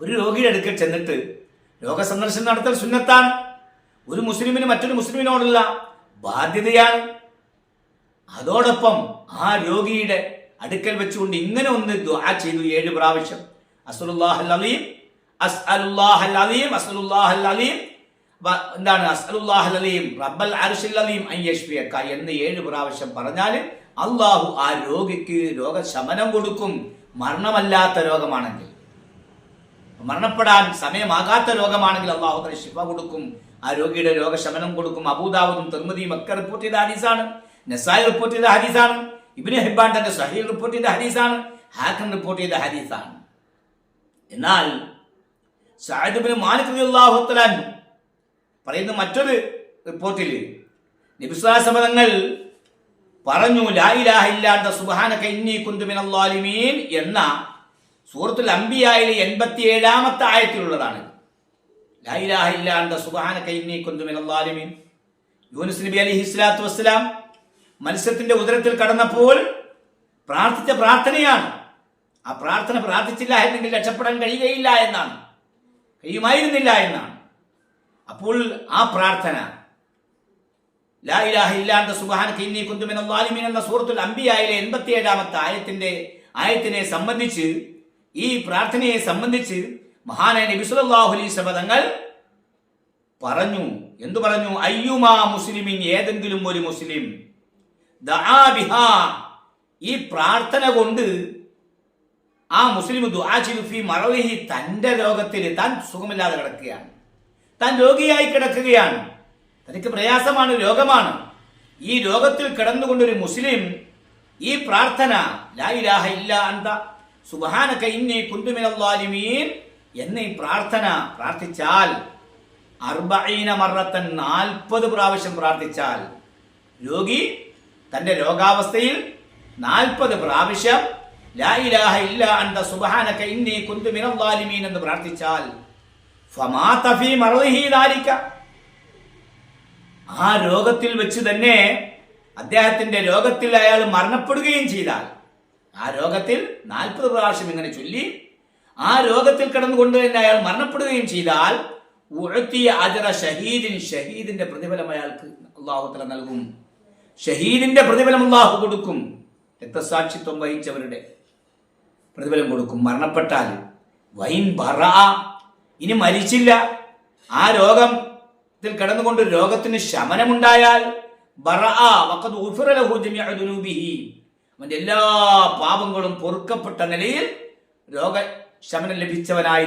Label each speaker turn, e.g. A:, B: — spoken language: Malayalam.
A: ഒരു രോഗിയുടെ അടുക്കൽ ചെന്നിട്ട് രോഗസന്ദർശനം നടത്തൽ സുന്നത്താണ്. ഒരു മുസ്ലിമിന് മറ്റൊരു മുസ്ലിമിനോടുള്ള ബാധ്യതയാണ്. അതോടൊപ്പം ആ രോഗിയുടെ അടുക്കൽ വെച്ചുകൊണ്ട് ഇങ്ങനെ ഒന്ന് ദുആ ചെയ്തു ഏഴ് പ്രാവശ്യം. അസ്അലുല്ലാഹൽ അലീം അസ്അലുല്ലാഹൽ അലീം അലീം. എന്താണ്? അസ്അലുല്ലാഹൽ അലീം റബ്ബൽ അർശിൽ അലീം അൻ എന്ന് ഏഴ് പ്രാവശ്യം പറഞ്ഞാൽ അള്ളാഹു ആ രോഗിക്ക് രോഗശമനം കൊടുക്കും. മരണമല്ലാത്ത രോഗമാണെങ്കിൽ. മരണപ്പെടാൻ സമയമാകാത്ത രോഗമാണെങ്കിൽ അള്ളാഹു തന്നെ ശിഫ കൊടുക്കും. ആ രോഗിയുടെ രോഗശമനം കൊടുക്കും. അബൂദാവതും തെർമതിയും ഒക്കെ റിപ്പോർട്ട് ചെയ്ത ഹദീസാണ്. നസായി റിപ്പോർട്ട് ചെയ്ത ഹദീസാണ്. ഇബിന് ഹിബാൻ തന്റെ സഹീൽ റിപ്പോർട്ട് ചെയ്ത ഹദീസാണ്. ഹാക്കൻ റിപ്പോർട്ട് ചെയ്ത ഹദീസാണ്. എന്നാൽ സാഹിബിന് മാലിക് അൻഹു പറയുന്ന മറ്റൊരു റിപ്പോർട്ടിൽ നിബിസ്വാസമതങ്ങൾ പറഞ്ഞു ലാ ഇലാഹ ഇല്ലാത്ത സുബ്ഹാനക ഇന്നി കുന്തു മിനൽ ളാലിമീൻ എന്ന സൂറത്തുൽ അംബിയായിലെ എൺപത്തി ഏഴാമത്തെ ആയത്തിലുള്ളതാണ് ളാലിമീൻ യൂനുസ് നബി അലി ഹിസ്ലാത്തു വസ്സലാം മത്സ്യത്തിന്റെ ഉദരത്തിൽ കടന്നപ്പോൾ പ്രാർത്ഥിച്ച പ്രാർത്ഥനയാണ്. ആ പ്രാർത്ഥന പ്രാർത്ഥിച്ചില്ല എന്നെങ്കിൽ രക്ഷപ്പെടാൻ കഴിയുകയില്ല എന്നാണ്. കഴിയുമായിരുന്നില്ല എന്നാണ്. അപ്പോൾ ആ പ്രാർത്ഥന ലാ ഇലാഹ ഇല്ലാത്ത സുബ്ഹാനക ഇന്നി കുന്തു മിനൽ ളാലിമീൻ എന്ന സൂറത്തുൽ അംബിയായിലെ എൺപത്തി ഏഴാമത്തെ ആയത്തിന്റെ ആയത്തിനെ സംബന്ധിച്ച് ഈ പ്രാർത്ഥനയെ സംബന്ധിച്ച് മഹാനായ നബി സല്ലല്ലാഹു അലൈഹി വസല്ലം തങ്ങൾ പറഞ്ഞു. എന്തു പറഞ്ഞു? അയ്യുമാ മുസ്ലിമിൻ ഏതെങ്കിലും ഒരു മുസ്ലിം ഈ പ്രാർത്ഥന കൊണ്ട് ആ മുസ്ലിം ദുആ ചെയ്തു. ഫി മറവിഹി തന്റെ രോഗത്തിൽ താൻ സുഖമില്ലാതെ കിടക്കുകയാണ്. താൻ രോഗിയായി കിടക്കുകയാണ്. തനിക്ക് പ്രയാസമാണ് രോഗമാണ്. ഈ രോഗത്തിൽ കിടന്നുകൊണ്ടൊരു മുസ്ലിം ഈ പ്രാർത്ഥന ലാ ഇലാഹ ഇല്ല അന്ത എന്ന പ്രാർത്ഥന പ്രാർത്ഥിച്ചാൽ അർബഈന മറത്തൻ നാൽപ്പത് പ്രാവശ്യം പ്രാർത്ഥിച്ചാൽ രോഗി തന്റെ രോഗാവസ്ഥയിൽ നാൽപ്പത് പ്രാവശ്യം ലാ ഇലാഹ ഇല്ല എന്ന് പ്രാർത്ഥിച്ചാൽ ആ രോഗത്തിൽ വെച്ച് തന്നെ അദ്ദേഹത്തിന്റെ രോഗത്തിൽ അയാൾ മരണപ്പെടുകയും ചെയ്താൽ ആ രോഗത്തിൽ നാൽപ്പത് പ്രാവശ്യം ഇങ്ങനെ ചൊല്ലി ആ രോഗത്തിൽ കിടന്നുകൊണ്ട് തന്നെ അയാൾ മരണപ്പെടുകയും ചെയ്താൽ ഉഴത്തിയ അജറ ഷഹീദിൻ ഷഹീദിന്റെ പ്രതിഫലം അയാൾക്ക് അള്ളാഹുത്തല നൽകും. ഷഹീദിന്റെ പ്രതിഫലം അള്ളാഹു കൊടുക്കും. രക്തസാക്ഷിത്വം വഹിച്ചവരുടെ പ്രതിഫലം കൊടുക്കും. മരണപ്പെട്ടാൽ വൈൻ ബറ ഇനി മരിച്ചില്ല. ആ രോഗത്തിൽ കിടന്നുകൊണ്ട് രോഗത്തിന് ശമനമുണ്ടായാൽ ബറ വഖദ് ഉഫിറ ലഹു ജമിഅ ദുനൂബിഹി. അവന്റെ എല്ലാ പാപങ്ങളും പൊറുക്കപ്പെട്ട നിലയിൽ രോഗശമനം ലഭിച്ചവനായി